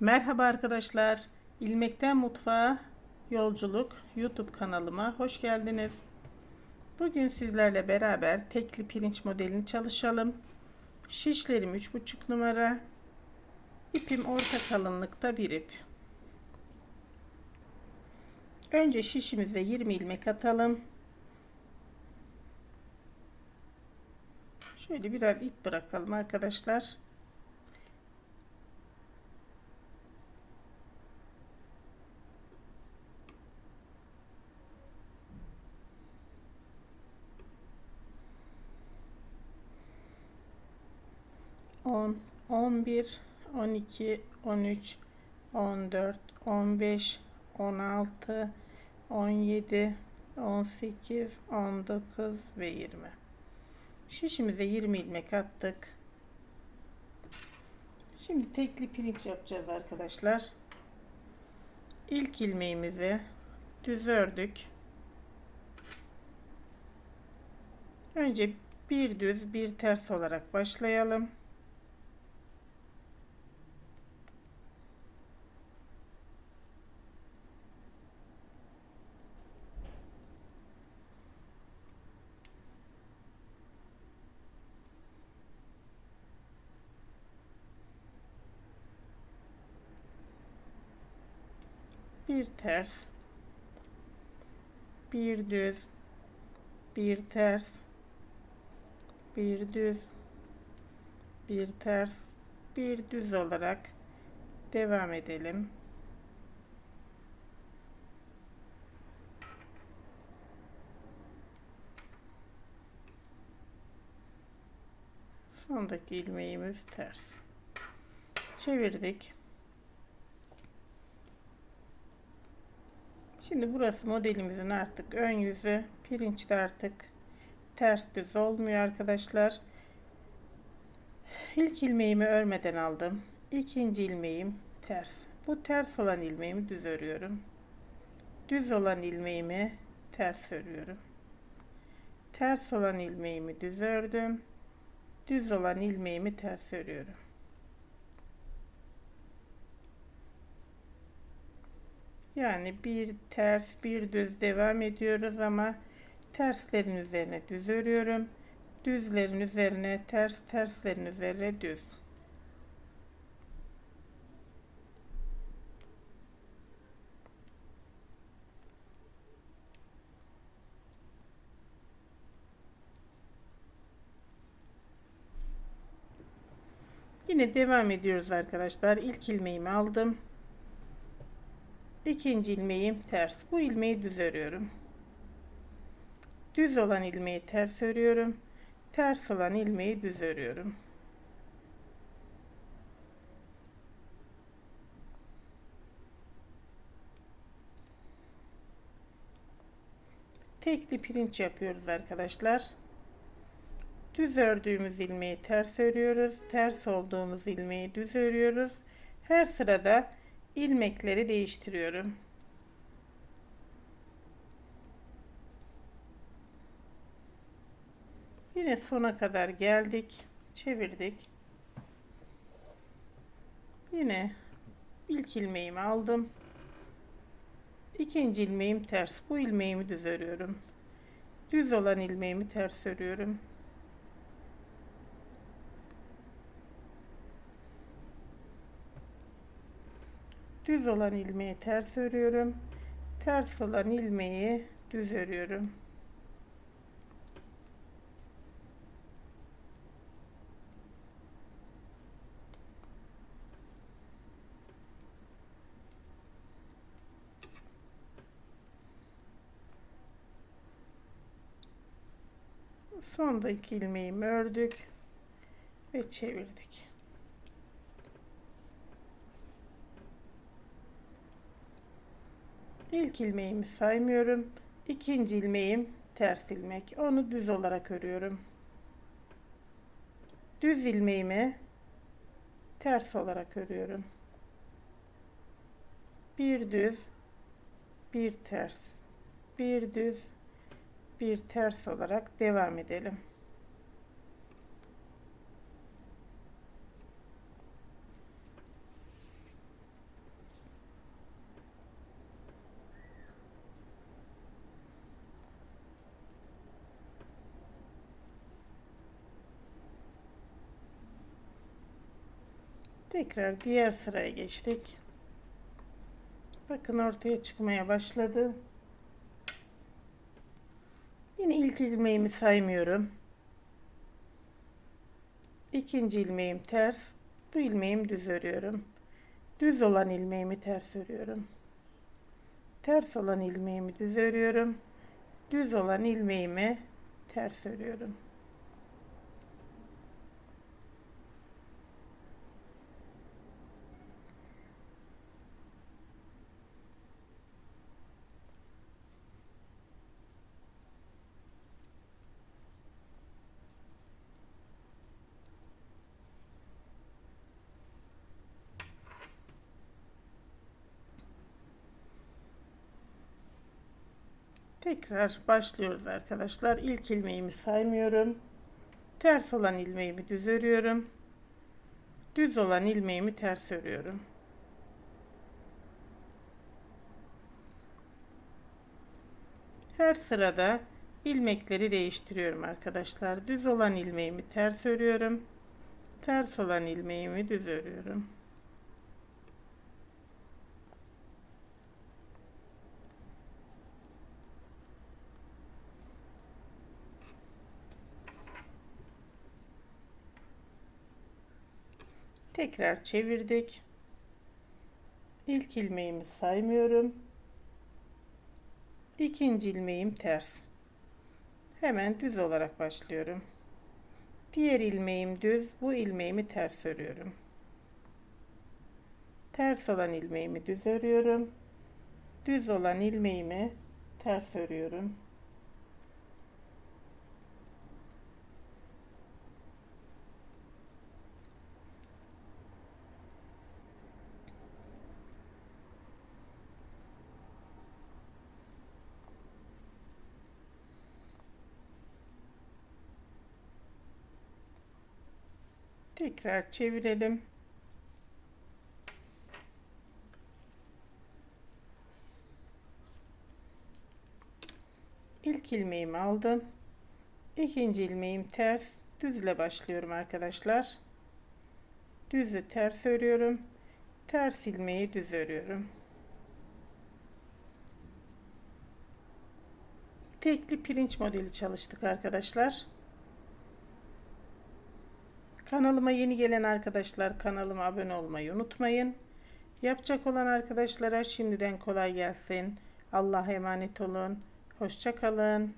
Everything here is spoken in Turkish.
Merhaba arkadaşlar. İlmekten Mutfağa Yolculuk YouTube kanalıma hoş geldiniz. Bugün sizlerle beraber tekli pirinç modelini çalışalım. Şişlerim 3,5 numara. İpim orta kalınlıkta bir ip. Önce şişimize 20 ilmek atalım. Şöyle biraz ip bırakalım arkadaşlar. 11, 12, 13, 14, 15, 16, 17, 18, 19 ve 20. Şişimize 20 ilmek attık. Şimdi tekli pirinç yapacağız arkadaşlar. İlk ilmeğimizi düz ördük. Önce bir düz bir ters olarak başlayalım. Bir ters. Bir düz. Bir ters. Bir düz. Bir ters. Bir düz olarak devam edelim. Sondaki ilmeğimiz ters. Çevirdik Şimdi burası modelimizin artık ön yüzü. Pirinçte artık ters düz olmuyor arkadaşlar. İlk ilmeğimi örmeden aldım. İkinci ilmeğim ters. Bu ters olan ilmeğimi düz örüyorum. Düz olan ilmeğimi ters örüyorum. Ters olan ilmeğimi düz ördüm. Düz olan ilmeğimi ters örüyorum. Yani bir ters bir düz devam ediyoruz ama terslerin üzerine düz örüyorum. Düzlerin üzerine ters terslerin üzerine düz. Yine devam ediyoruz arkadaşlar. İlk ilmeğimi aldım ikinci ilmeğim ters. Bu ilmeği düz örüyorum. Düz olan ilmeği ters örüyorum. Ters olan ilmeği düz örüyorum. Tekli pirinç yapıyoruz arkadaşlar. Düz ördüğümüz ilmeği ters örüyoruz. Ters olduğumuz ilmeği düz örüyoruz. Her sırada ilmekleri değiştiriyorum. Yine sona kadar geldik. Çevirdik. Yine ilk ilmeğimi aldım. İkinci ilmeğim ters. Bu ilmeğimi düz örüyorum. Düz olan ilmeğimi ters örüyorum. Düz olan ilmeği ters örüyorum. Ters olan ilmeği düz örüyorum. Sondaki ilmeğimi ördük ve çevirdik İlk ilmeğimi saymıyorum. İkinci ilmeğim ters ilmek. Onu düz olarak örüyorum. Düz ilmeğimi ters olarak örüyorum. Bir düz, bir ters, bir düz, bir ters olarak devam edelim. Tekrar diğer sıraya geçtik. Bakın ortaya çıkmaya başladı. Yine ilk ilmeğimi saymıyorum. İkinci ilmeğim ters. Bu ilmeğimi düz örüyorum. Düz olan ilmeğimi ters örüyorum. Ters olan ilmeğimi düz örüyorum. Düz olan ilmeğimi ters örüyorum. Tekrar başlıyoruz arkadaşlar. İlk ilmeğimi saymıyorum. Ters olan ilmeğimi düz örüyorum. Düz olan ilmeğimi ters örüyorum. Her sırada ilmekleri değiştiriyorum arkadaşlar. Düz olan ilmeğimi ters örüyorum. Ters olan ilmeğimi düz örüyorum. Tekrar çevirdik. İlk ilmeğimi saymıyorum. İkinci ilmeğim ters. Hemen düz olarak başlıyorum. Diğer ilmeğim düz, bu ilmeğimi ters örüyorum. Ters olan ilmeğimi düz örüyorum. Düz olan ilmeğimi ters örüyorum. Tekrar çevirelim. İlk ilmeğimi aldım. İkinci ilmeğim ters. Düzle başlıyorum arkadaşlar. Düzü ters örüyorum. Ters ilmeği düz örüyorum. Tekli pirinç modeli çalıştık arkadaşlar. Kanalıma yeni gelen arkadaşlar kanalıma abone olmayı unutmayın. Yapacak olan arkadaşlara şimdiden kolay gelsin. Allah'a emanet olun. Hoşça kalın.